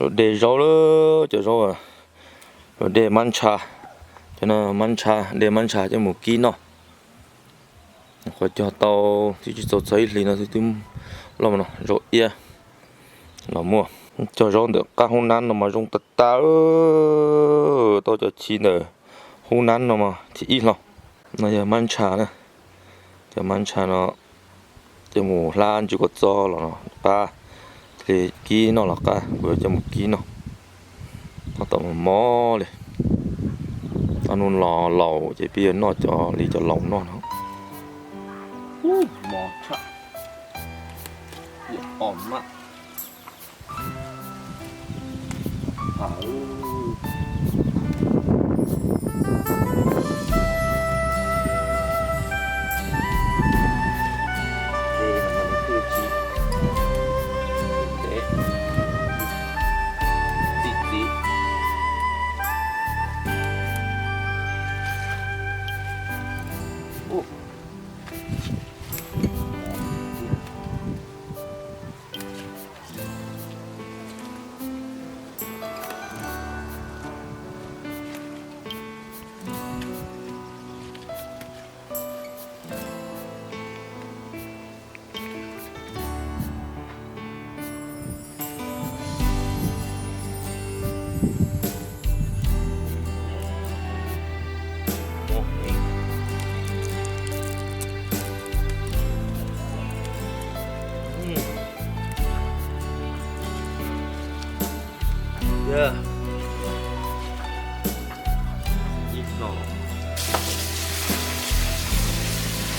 rồi để rau đó cho rau à. Rồi để man trà cho nó man trà để man trà cho một ký nó khỏi cho tàu thì chỉ tàu giấy thì nó thì tìm làm nó rồi ia. Nó mua. Cho rau được các hôm nan nó mà rong tật ta tôi tao cho chi nữa hôm nan nó mà, chỉ ít lo nó giờ man trà nè. Cho man trà nó cho mù lan chỉ có cho là nó ba. Thì ký nó là cả vừa cho một ký nó nó tao mà mò เลยอันนู้นรอเหล่าจะเปลี่ยน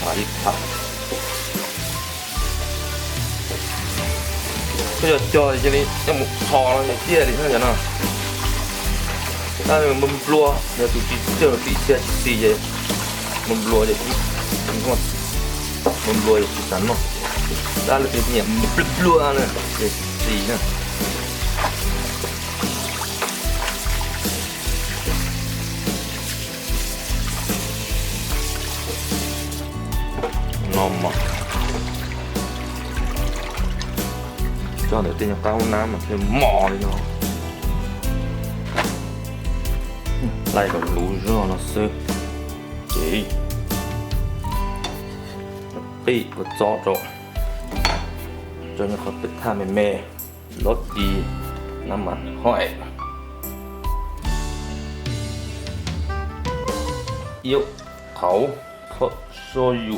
มาที่พับก็จะจอยทีนี้ยังพอแล้วเตี้ยดิท่านกันนะถ้ามันบลัวเดี๋ยวตุ๊กเจอตีเสียตีเยมันบลัวเดี๋ยวมันก็มันบลัวอยู่ที่นั่นเนาะถ้าเราเป็นเนี่ยมันบลัวเนี่ยตีเนี่ย นมอะจอดเดี๋ยวตีนจะเข้าห้องน้ำอะเป็นหมอเลยเนาะไล่กับรู้เรื่องนะซึเจีปีก็จอดรถจนเขาเป็นท่าแม่แม่รถดีน้ำมันห้อยยกเขาเขาโซยุ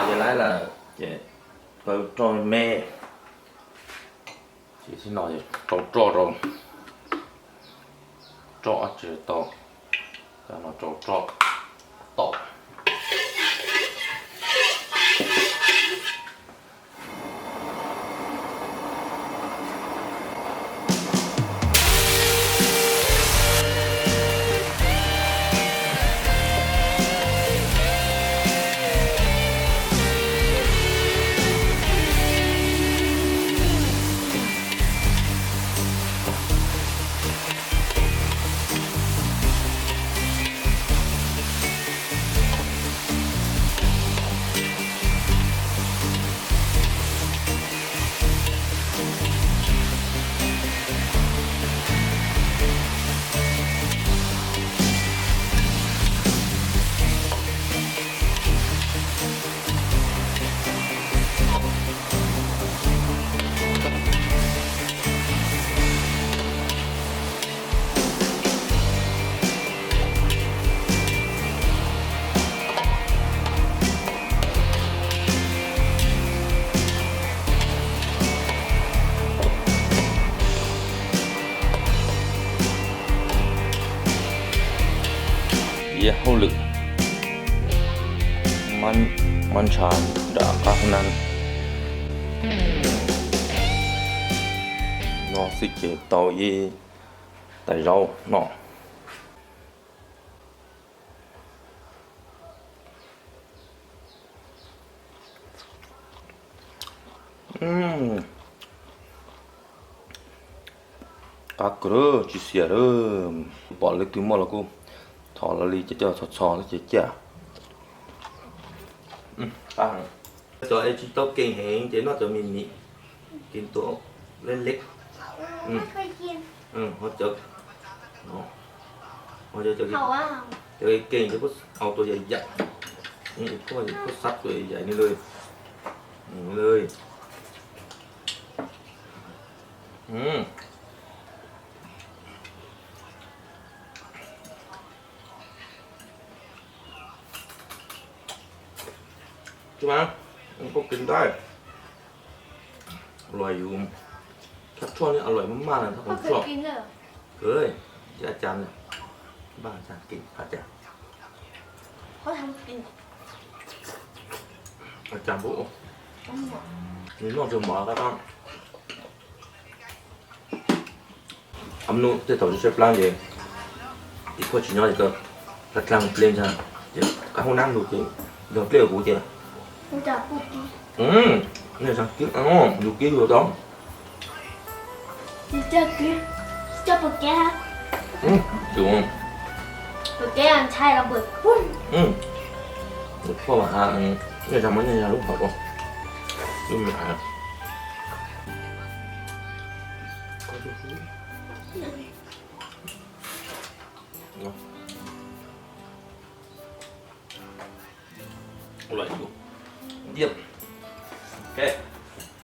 มาเรียแล้วเจ้โจโจ้เม่สี่ที่หน่อยเจ้โจโจ้โจโจอะเจ้โตแต่หนอโจโจ้โต li cho cho thọ thọ nó ถอละลีจะเจอสดซอแล้วจะเจ้าปังตัวไอ้ที่โต๊ะเก่งเหงเจ๊นอกจะมีมีกินตัวเล่นเล็กอืมไม่เคยกินอืมเขาจะเนาะเขาจะจะกินเขาเก่งจะก็เอาตัวใหญ่ใหญ่นี่ก็ก็ซัดตัวใหญ่นี่เลยนี่เลยอืม ช่ไหมมันก็กินได้อร่อยอยู่แคปช่วงนี้อร่อยมากๆเลยถ้าผก็มเคชยอบกินเลยเหรอเฮ้ยที่อาจารย์เนี่ยบ้านอาจารย์กินอาจารย์เขาทำกินอาจารย์บอกโอ้ต้มหมดนี่นอกจากหมาก็ต้องทำนู่นที่ต่อจะใช้ปลาเองอีกคนชิ้นน้อยก็กระชังเปลี่ยนจ้ะเดี๋ยวกับห้องน้ำดูจริงเดี๋ยวเปลี่ยนกูเจ้ะมันจะพูดดีอืมเนี่ยสั่ง กินอ๋ออยู่กินอยู่ต้องจะจะกินจะปกแก้อืมอยู่ปกแก้อันใช่ระเบิดปุ้นอืมพ่อมาหาอืมเนี่ย